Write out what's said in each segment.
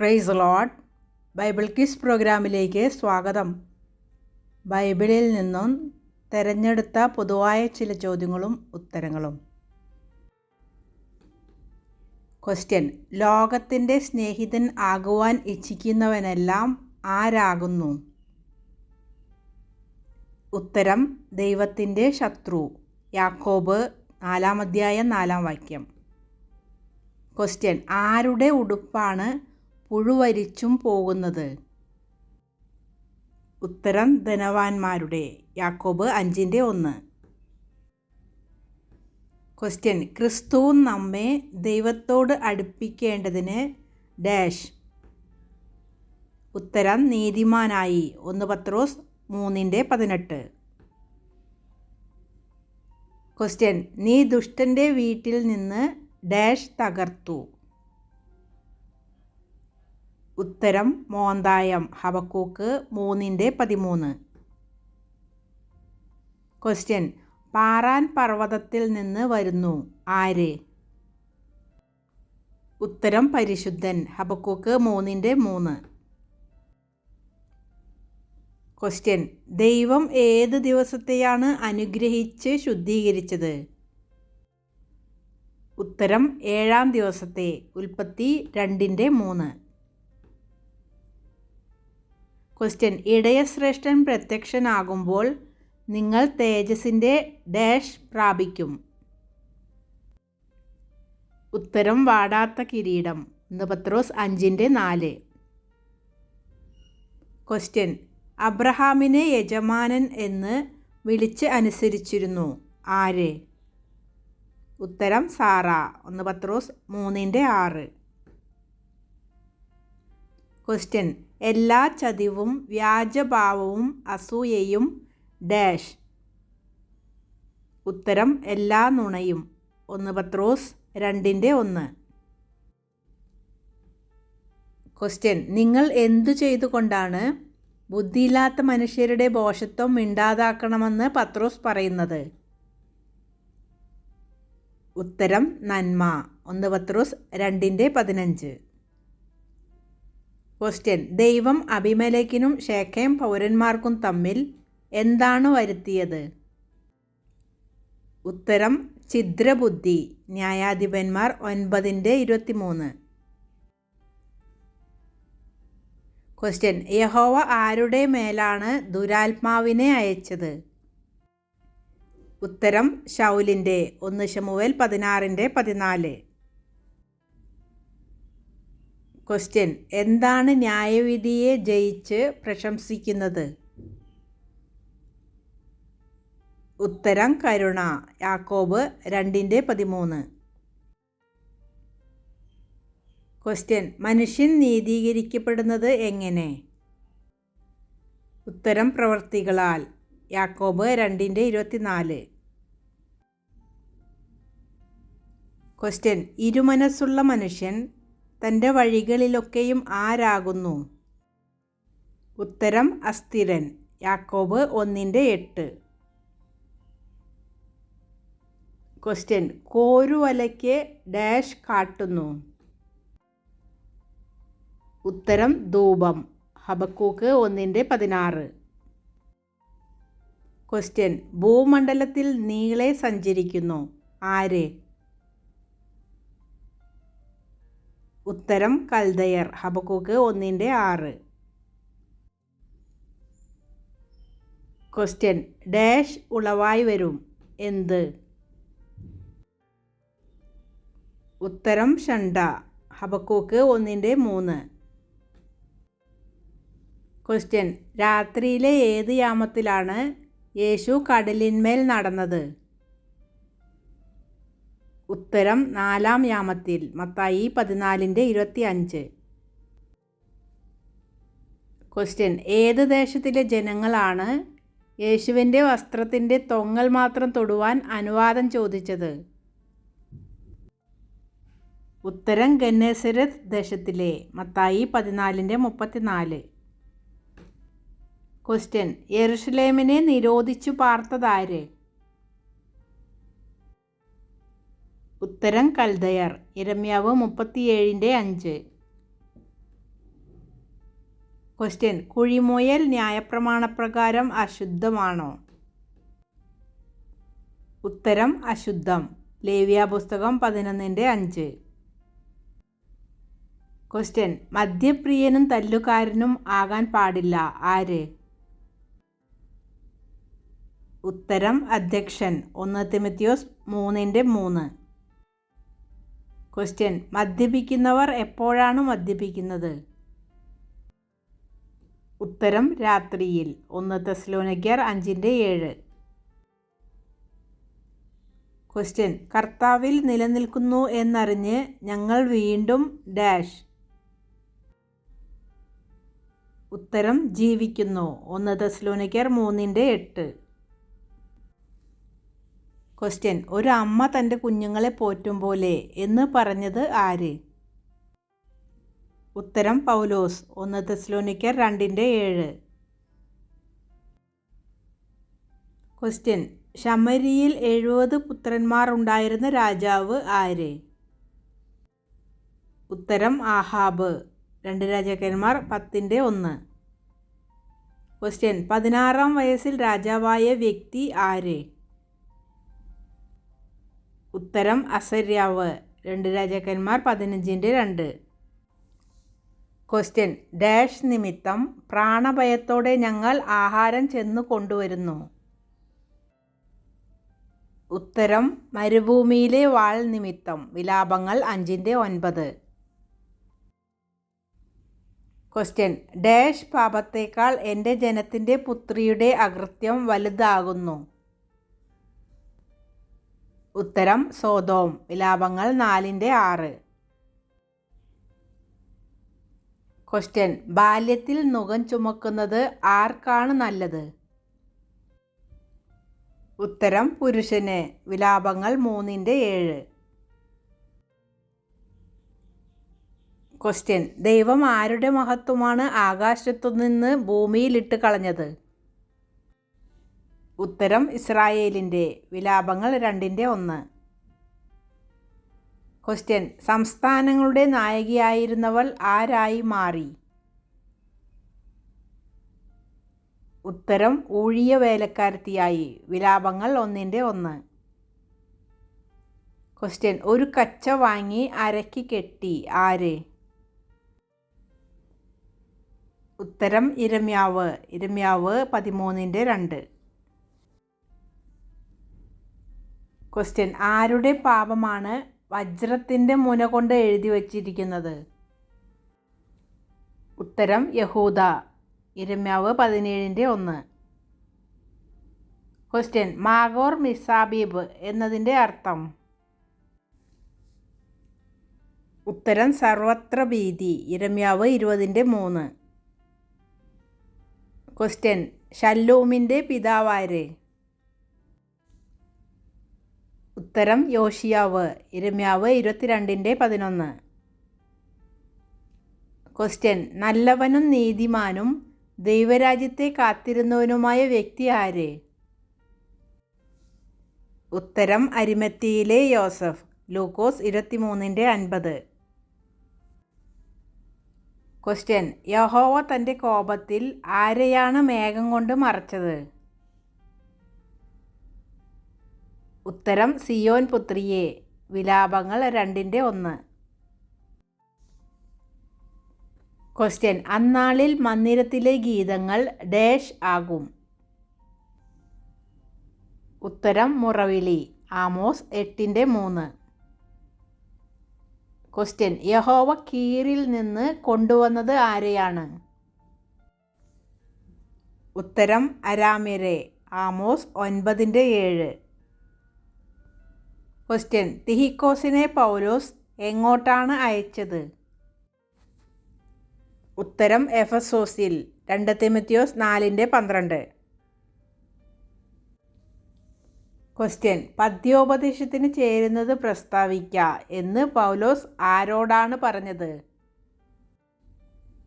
Price load Bible kiss പ്രോഗ്രാമിലേക്ക് സ്വാഗതം. ബൈബിളിൽ നിന്നും തിരഞ്ഞെടുത്ത പൊതുവായ ചില ചോദ്യങ്ങളും ഉത്തരങ്ങളും. ക്വസ്റ്റ്യൻ ലോകത്തിന്റെ സ്നേഹിതൻ ആകുവാൻ ഇച്ഛിക്കുന്നവനെല്ലാം ആരാകുന്നു? ഉത്തരം. ദൈവത്തിന്റെ ശത്രു. യാക്കോബ് നാലാം അധ്യായം നാലാം വാക്യം. ക്വസ്റ്റ്യൻ ആരുടെ ഉടുപ്പാണ് പുഴുവരിച്ചും പോകുന്നത്. ഉത്തരം ധനവാന്മാരുടെ. യാക്കോബ് അഞ്ചിന്റെ ഒന്ന്. ക്വസ്റ്റ്യൻ ക്രിസ്തു നമ്മെ ദൈവത്തോട് അടുപ്പിക്കേണ്ടതിന് ഡാഷ്. ഉത്തരം നീതിമാനായി. ഒന്ന് പത്രോസ് മൂന്നിന്റെ പതിനെട്ട്. ക്വസ്റ്റ്യൻ നീ ദുഷ്ടന്റെ വീട്ടിൽ നിന്ന് ഡാഷ് തകർത്തു. ഉത്തരം മോന്തായം ഹബക്കൂക്ക് മൂന്നിന്റെ പതിമൂന്ന്. ക്വസ്റ്റ്യൻ പാറാൻ പർവതത്തിൽ നിന്ന് വരുന്നു. ആര്? ഉത്തരം പരിശുദ്ധൻ ഹബക്കൂക്ക് മൂന്നിന്റെ മൂന്ന്. ക്വസ്റ്റ്യൻ ദൈവം ഏത് ദിവസത്തെയാണ് അനുഗ്രഹിച്ച് ശുദ്ധീകരിച്ചത്? ഉത്തരം ഏഴാം ദിവസത്തെ ഉൽപ്പത്തി രണ്ടിന്റെ മൂന്ന്. ക്വസ്റ്റ്യൻ ഇടയശ്രേഷ്ഠൻ പ്രത്യക്ഷനാകുമ്പോൾ നിങ്ങൾ തേജസിന്റെ ഡാഷ് പ്രാപിക്കും. ഉത്തരം വാടാത്ത കിരീടം ഒന്ന് പത്രോസ് അഞ്ചിന്റെ നാല്. ക്വസ്റ്റ്യൻ അബ്രഹാമിനെ യജമാനൻ എന്ന് വിളിച്ച് അനുസരിച്ചിരുന്നു. ആര്? ഉത്തരം സാറ ഒന്ന് പത്രോസ് മൂന്നിന്റെ ആറ്. ക്വസ്റ്റ്യൻ എല്ലാ ചതിവും വ്യാജഭാവവും അസൂയയും ഡാഷ് ഉത്തരം എല്ലാ നുണയും. ഒന്ന് പത്രോസ് രണ്ടിന്റെ ഒന്ന്. ക്വസ്റ്റ്യൻ നിങ്ങൾ എന്തു ചെയ്തുകൊണ്ടാണ് ബുദ്ധിയില്ലാത്ത മനുഷ്യരുടെ ബോഷത്വം മിണ്ടാതാക്കണമെന്ന് പത്രോസ് പറയുന്നത്? ഉത്തരം നന്മ. ഒന്ന് പത്രോസ് രണ്ടിന്റെ പതിനഞ്ച്. ക്വസ്റ്റ്യൻ ദൈവം അഭിമലക്കിനും ഷേഖേം പൗരന്മാർക്കും തമ്മിൽ എന്താണ് വരുത്തിയത്? ഉത്തരം ഛിദ്രബുദ്ധി. ന്യായാധിപന്മാർ ഒൻപതിന്റെ ഇരുപത്തിമൂന്ന്. ക്വസ്റ്റ്യൻ യഹോവ ആരുടെ മേലാണ് ദുരാത്മാവിനെ അയച്ചത്? ഉത്തരം ഷൗലിന്റെ ഒന്ന് ശമുവേൽ പതിനാറിന്റെ പതിനാല്. ക്വസ്റ്റ്യൻ എന്താണ് ന്യായവിധിയെ ജയിച്ച് പ്രശംസിക്കുന്നത്? ഉത്തരം കരുണ. യാക്കോബ് രണ്ടിന്റെ പതിമൂന്ന്. ക്വസ്റ്റ്യൻ മനുഷ്യൻ നീതീകരിക്കപ്പെടുന്നത് എങ്ങനെ? ഉത്തരം പ്രവർത്തികളാൽ. യാക്കോബ് രണ്ടിന്റെ ഇരുപത്തിനാല്. ക്വസ്റ്റ്യൻ ഇരുമനസ്സുള്ള മനുഷ്യൻ തന്റെ വഴികളിലൊക്കെയും ആരാകുന്നു? ഉത്തരം അസ്ഥിരൻ. യാക്കോബ് ഒന്നിന്റെ എട്ട്. ക്വസ്റ്റ്യൻ. കോരുവലയ്ക്ക് ഡാഷ് കാട്ടുന്നു. ഉത്തരം ധൂപം. ഹബക്കൂക്ക് ഒന്നിന്റെ പതിനാറ്. ക്വസ്റ്റ്യൻ. ഭൂമണ്ഡലത്തിൽ നീളെ സഞ്ചരിക്കുന്നു. ആര്? ഉത്തരം കൽദയർ ഹബക്കൂക്ക് ഒന്നിന്റെ ആറ്. ക്വസ്റ്റ്യൻ ഡാഷ് ഉളവായി വരും. എന്ത്? ഉത്തരം ഷണ്ട ഹബക്കൂക്ക് ഒന്നിന്റെ മൂന്ന്. ക്വസ്റ്റ്യൻ രാത്രിയിലെ ഏത് യാമത്തിലാണ് യേശു കടലിന്മേൽ നടന്നത്? ഉത്തരം നാലാം യാമത്തിൽ മത്തായി പതിനാലിന്റെ ഇരുപത്തി അഞ്ച് ക്വസ്റ്റ്യൻ ഏത് ദേശത്തിലെ ജനങ്ങളാണ് യേശുവിന്റെ വസ്ത്രത്തിന്റെ തൊങ്ങൽ മാത്രം തൊടുവാൻ അനുവാദം ചോദിച്ചത്? ഉത്തരം ഗന്നേസരത് ദേശത്തിലെ മത്തായി പതിനാലിന്റെ മുപ്പത്തിനാല്. ക്വസ്റ്റ്യൻ യെറുഷലേമിനെ നിരോധിച്ചു പാർത്തതാര് ഉത്തരം കൽദയർ. ഇരമ്യാവ് മുപ്പത്തിയേഴിന്റെ അഞ്ച്. ക്വസ്റ്റ്യൻ കുഴിമുയൽ ന്യായപ്രമാണപ്രകാരം അശുദ്ധമാണോ? ഉത്തരം അശുദ്ധം. ലേവ്യ പുസ്തകം പതിനൊന്നിന്റെ അഞ്ച്. ക്വസ്റ്റ്യൻ മദ്യപ്രിയനും തല്ലുകാരനും ആകാൻ പാടില്ല. ആര്? ഉത്തരം അധ്യക്ഷൻ. ഒന്ന് തിമത്തിയോസ് മൂന്നിന്റെ മൂന്ന്. ക്വസ്റ്റ്യൻ മദ്യപിക്കുന്നവർ എപ്പോഴാണ് മദ്യപിക്കുന്നത്? ഉത്തരം രാത്രിയിൽ. ഒന്ന് തെസ്ലോനിക്കർ അഞ്ചിന്റെ ഏഴ്. ക്വസ്റ്റ്യൻ കർത്താവിൽ നിലനിൽക്കുന്നു എന്നറിഞ്ഞ് ഞങ്ങൾ വീണ്ടും ഡാഷ്. ഉത്തരം ജീവിക്കുന്നു. ഒന്ന് തെസ്ലോനിക്കർ മൂന്നിന്റെ എട്ട്. ക്വസ്റ്റ്യൻ ഒരു അമ്മ തന്റെ കുഞ്ഞുങ്ങളെ പോറ്റും പോലെ എന്ന് പറഞ്ഞത് ആര്? ഉത്തരം പൗലോസ്. ഒന്ന് തെസ്ലോനിക്കർ രണ്ടിന്റെ ഏഴ്. ക്വസ്റ്റ്യൻ ശമരിയിൽ എഴുപത് പുത്രന്മാർ ഉണ്ടായിരുന്ന രാജാവ് ആര്? ഉത്തരം ആഹാബ്. രണ്ട് രാജാക്കന്മാർ പത്തിന്റെ ഒന്ന്. ക്വസ്റ്റ്യൻ പതിനാറാം വയസ്സിൽ രാജാവായ വ്യക്തി ആര്? ഉത്തരം അസര്യാവ്. രണ്ട് രാജാക്കന്മാർ പതിനഞ്ചിന്റെ രണ്ട്. ക്വസ്റ്റ്യൻ ഡാഷ് നിമിത്തം പ്രാണഭയത്തോടെ ഞങ്ങൾ ആഹാരം ചെന്ന് കൊണ്ടുവരുന്നു. ഉത്തരം മരുഭൂമിയിലെ വാൾ നിമിത്തം. വിലാപങ്ങൾ അഞ്ചിന്റെ ഒൻപത്. ക്വസ്റ്റ്യൻ ഡാഷ് പാപത്തേക്കാൾ എന്റെ ജനത്തിന്റെ പുത്രിയുടെ അകൃത്യം വലുതാകുന്നു. ഉത്തരം സോതോം. വിലാപങ്ങൾ നാലിന്റെ ആറ്. ക്വസ്റ്റ്യൻ ബാല്യത്തിൽ നുകം ചുമക്കുന്നത് ആർക്കാണ് നല്ലത്? ഉത്തരം പുരുഷന്. വിലാപങ്ങൾ മൂന്നിന്റെ ഏഴ്. ക്വസ്റ്റ്യൻ ദൈവം ആരുടെ മഹത്വമാണ് ആകാശത്തു നിന്ന് ഭൂമിയിലിട്ട് കളഞ്ഞത്? ഉത്തരം ഇസ്രായേലിന്റെ വിലാപങ്ങൾ രണ്ടിന്റെ ഒന്ന്. ക്വസ്റ്റ്യൻ സംസ്ഥാനങ്ങളുടെ നായികയായിരുന്നവൾ ആരായി മാറി? ഉത്തരം ഊഴിയ വേലക്കാരത്തിയായി. വിലാപങ്ങൾ ഒന്നിന്റെ ഒന്ന്. ക്വസ്റ്റ്യൻ ഒരു കച്ച വാങ്ങി അരക്കി കെട്ടി. ആര്? ഉത്തരം ഇരമ്യാവ്. ഇരമ്യാവ് പതിമൂന്നിന്റെ രണ്ട്. ക്വസ്റ്റ്യൻ ആരുടെ പാപമാണ് വജ്രത്തിന്റെ മുന കൊണ്ട് എഴുതി വച്ചിരിക്കുന്നത്? ഉത്തരം യഹൂദ. ഇരമ്യാവ് പതിനേഴിന്റെ ഒന്ന്. ക്വസ്റ്റ്യൻ മാഗോർ മിസാബീബ് എന്നതിന്റെ അർത്ഥം? ഉത്തരം സർവത്ര ഭീതി. ഇരമ്യാവ് ഇരുപതിന്റെ മൂന്ന്. ക്വസ്റ്റ്യൻ ഷല്ലൂമിന്റെ പിതാവാര് ഉത്തരം യോഷിയാവ്. ഇരമ്യാവ് ഇരുപത്തിരണ്ടിന്റെ പതിനൊന്ന്. ക്വസ്റ്റ്യൻ നല്ലവനും നീതിമാനും ദൈവരാജ്യത്തെ കാത്തിരുന്നവനുമായ വ്യക്തി ആര്? ഉത്തരം അരിമത്തിയിലെ യോസഫ്. ലൂക്കോസ് ഇരുപത്തിമൂന്നിന്റെ അൻപത്. ക്വസ്റ്റ്യൻ യഹോവ തന്റെ കോപത്തിൽ ആരെയാണ് മേഘം കൊണ്ട് മറച്ചത്? ഉത്തരം സിയോൻ പുത്രിയെ വിലാപങ്ങൾ രണ്ടിന്റെ ഒന്ന്. ക്വസ്റ്റ്യൻ അന്നാളിൽ മന്ദിരത്തിലെ ഗീതങ്ങൾ ഡാഷ് ആകും. ഉത്തരം മുറവിളി ആമോസ് എട്ടിന്റെ മൂന്ന്. ക്വസ്റ്റ്യൻ യഹോവ കീറിൽ നിന്ന് കൊണ്ടുവന്നത് ആരെയാണ്? ഉത്തരം അരാമിരെ ആമോസ് ഒൻപതിന്റെ ഏഴ്. ക്വസ്റ്റ്യൻ. തിഹിക്കോസിനെ പൗലോസ് എങ്ങോട്ടാണ് അയച്ചത്? ഉത്തരം എഫസോസിൽ. രണ്ട് തിമത്തിയോസ് നാലിന്റെ പന്ത്രണ്ട്. ക്വസ്റ്റ്യൻ. പദ്യോപദേശത്തിന് ചേരുന്നത് പ്രസ്താവിക്കുക എന്ന് പൗലോസ് ആരോടാണ് പറഞ്ഞത്?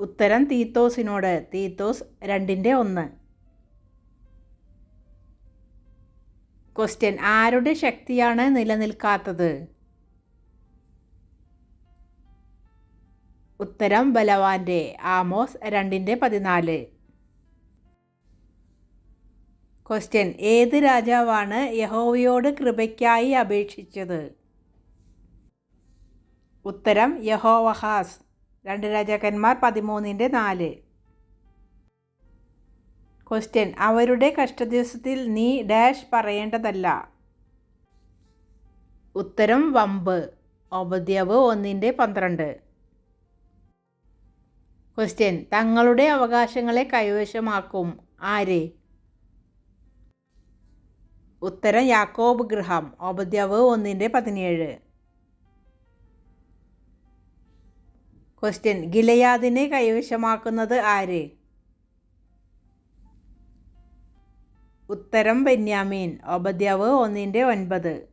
ഉത്തരം തീത്തോസിനോട്. തീത്തോസ് രണ്ടിന്റെ ഒന്ന്. ക്വസ്റ്റ്യൻ ആരുടെ ശക്തിയാണ് നിലനിൽക്കാത്തത്? ഉത്തരം ബലവാന്റെ ആമോസ് രണ്ടിന്റെ പതിനാല്. ക്വസ്റ്റ്യൻ ഏത് രാജാവാണ് യഹോവയോട് കൃപയ്ക്കായി അപേക്ഷിച്ചത്? ഉത്തരം യഹോവഹാസ്. രണ്ട് രാജാക്കന്മാർ പതിമൂന്നിന്റെ നാല്. ക്വസ്റ്റ്യൻ അവരുടെ കഷ്ടദിവസത്തിൽ നീ ഡാഷ് പറയേണ്ടതല്ല. ഉത്തരം വമ്പ്. ഒബദ്യാവ് ഒന്നിന്റെ പന്ത്രണ്ട്. ക്വസ്റ്റ്യൻ തങ്ങളുടെ അവകാശങ്ങളെ കൈവശമാക്കും. ആര്? ഉത്തരം യാക്കോബ് ഗൃഹം. ഓബദ്യാവ് ഒന്നിന്റെ പതിനേഴ്. ക്വസ്റ്റ്യൻ ഗിലയാദിനെ കൈവശമാക്കുന്നത് ആര്? ഉത്തരം ബെന്യാമീൻ ഓബദ്യാവ് ഒന്നിന്റെ ഒൻപത്.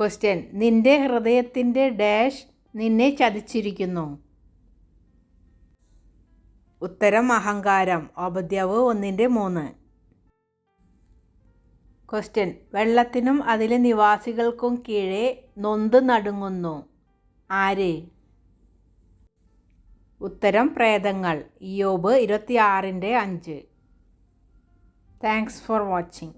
ക്വസ്റ്റ്യൻ നിന്റെ ഹൃദയത്തിന്റെ ഡാഷ് നിന്നെ ചതിച്ചിരിക്കുന്നു. ഉത്തരം അഹങ്കാരം ഓപദ്യാവ് ഒന്നിന്റെ മൂന്ന്. ക്വസ്റ്റ്യൻ വെള്ളത്തിനും അതിലെ നിവാസികൾക്കും കീഴേ നൊന്ത് നടുങ്ങുന്നു. ആര്? ഉത്തരം പ്രേതങ്ങൾ. ഇയോബ് ഇരുപത്തിയാറിന്റെ അഞ്ച്. Thanks for watching